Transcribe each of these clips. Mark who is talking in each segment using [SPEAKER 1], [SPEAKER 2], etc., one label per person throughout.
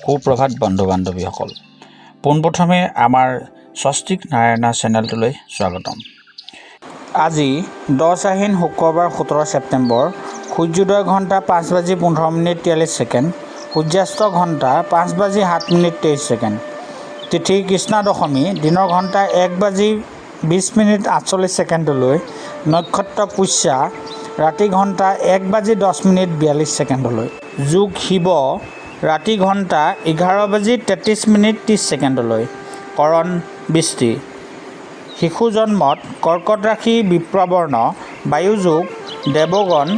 [SPEAKER 1] সুপ্ৰভাত বন্ধু বান্ধৱীসকল পোনপ্ৰথমে আমাৰ স্বস্তিক নাৰায়ণা চেনেলটোলৈ স্বাগতম। আজি দহ আহিন শুক্ৰবাৰ সোতৰ ছেপ্টেম্বৰ, সূৰ্যোদয় ঘণ্টা পাঁচ বাজি পোন্ধৰ মিনিট তিয়াল্লিছ ছেকেণ্ড, সূৰ্যাস্ত ঘণ্টা পাঁচ বাজি সাত মিনিট তেইছ ছেকেণ্ড। তিথি কৃষ্ণা দশমী, দিনৰ ঘণ্টা এক বাজি বিছ মিনিট আঠচল্লিছ ছেকেণ্ডলৈ, নক্ষত্ৰ পুষ্যা, ৰাতি ঘণ্টা এক বাজি দহ মিনিট বিয়াল্লিছ ছেকেণ্ডলৈ। যোগ শিৱ ৰাতি ঘণ্টা এঘাৰ বাজি তেত্ৰিছ মিনিট ত্ৰিছ ছেকেণ্ডলৈ। কৰণ বৃষ্টি শিশু জন্মত কৰ্কট ৰাশি বিপ্ৰবৰ্ণ বায়ুযোগ দেৱগণ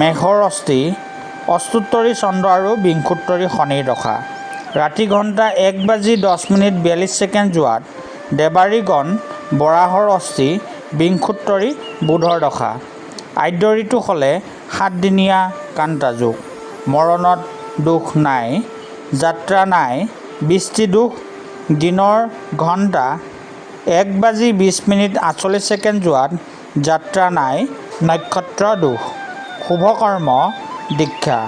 [SPEAKER 1] মেঘৰ অস্থি অষ্টোত্তৰী চন্দ্ৰ আৰু বিংশোত্তৰী শনিৰ দশা। ৰাতি ঘণ্টা এক বাজি দহ মিনিট বিয়াল্লিছ ছেকেণ্ড যোৱাত দেৱাৰীগণ বৰাহৰ অস্থি বিংশোত্তৰী বুধৰ দশা। আদ্য ঋতু হ'লে সাতদিনীয়া কান্তাযোগ মৰণত দুখ নাই, যাত্ৰা নাই, বৃষ্টি দুখ, দিনৰ ঘণ্টা, এক বাজি বিছ মিনিট আঠচল্লিছ ছেকেণ্ড যোৱাত যাত্ৰা নাই, নক্ষত্ৰ দুখ। শুভকৰ্ম, দীক্ষা।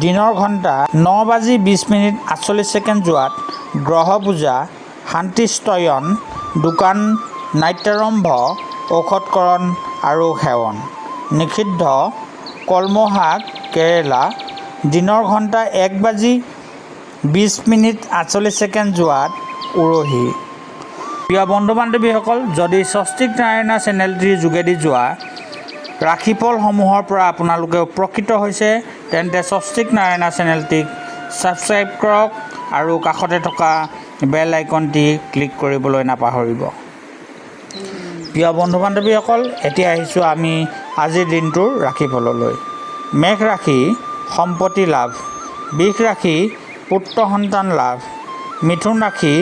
[SPEAKER 1] দিনৰ ঘণ্টা, ন বাজি বিছ মিনিট আঠচল্লিছ ছেকেণ্ড যোৱাত গ্ৰহ পূজা, শান্তিস্তয়ন, দোকান নাট্যাৰম্ভ, ঔষধকৰণ আৰু সেৱন। নিষিদ্ধ কলমৌশাক কেৰেলা দিনৰ ঘণ্টা এক বাজি বিছ মিনিট আঠচল্লিছ ছেকেণ্ড যোৱাত উৰহি। প্ৰিয় বন্ধু বান্ধৱীসকল যদি স্বস্তিক নাৰায়ণা চেনেলটিৰ যোগেদি যোৱা ৰাশিফলসমূহৰ পৰা আপোনালোকে উপকৃত হৈছে, তেন্তে স্বস্তিক নাৰায়ণা চেনেলটিক ছাবস্ক্ৰাইব কৰক আৰু কাষতে থকা বেল আইকনটি ক্লিক কৰিবলৈ নাপাহৰিব। প্ৰিয় বন্ধু বান্ধৱীসকল এতিয়া আহিছোঁ আমি আজিৰ দিনটোৰ ৰাশিফললৈ। মেঘ ৰাশি সম্পত্তি লাভ, বৃষ ৰাশি পুত্ৰ সন্তান লাভ, মিথুন ৰাশি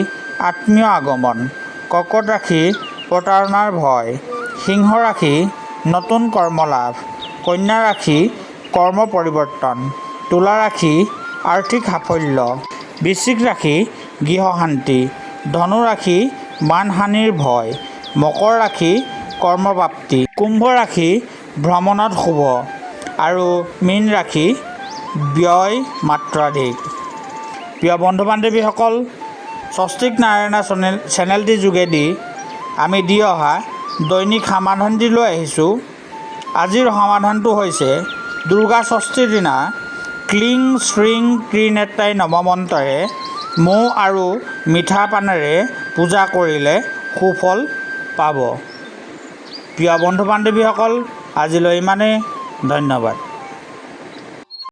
[SPEAKER 1] আত্মীয় আগমন কৰ্কট ৰাশি প্ৰতাৰণাৰ ভয়, সিংহ ৰাশি নতুন কৰ্ম লাভ, কন্যা ৰাশি কৰ্ম পৰিৱৰ্তন, তুলা ৰাশি আৰ্থিক সাফল্য, বৃশ্চিক ৰাশি গৃহশান্তি ধনু ৰাশি মানহানিৰ ভয়, মকৰ ৰাশি কৰ্মপ্ৰাপ্তি, কুম্ভ ৰাশি ভ্ৰমণত শুভ, আৰু মীন ৰাশি ব্যয় মাত্ৰাধিক। প্ৰিয় বন্ধু বান্ধৱীসকল স্বস্তিক নাৰায়ণা চেনেল চেনেলটিৰ যোগেদি আমি দি অহা দৈনিক সমাধানটি লৈ আহিছোঁ। আজিৰ সমাধানটো হৈছে দুৰ্গা ষষ্ঠীৰ দিনা ক্লিং শ্ৰিং ত্ৰিনেত্ৰাই নৱমন্ত্ৰৰে মৌ আৰু মিঠা পানেৰে পূজা কৰিলে সুফল পাব। প্ৰিয় বন্ধু বান্ধৱীসকল আজিলৈ ইমানেই। ধন্যবাদ।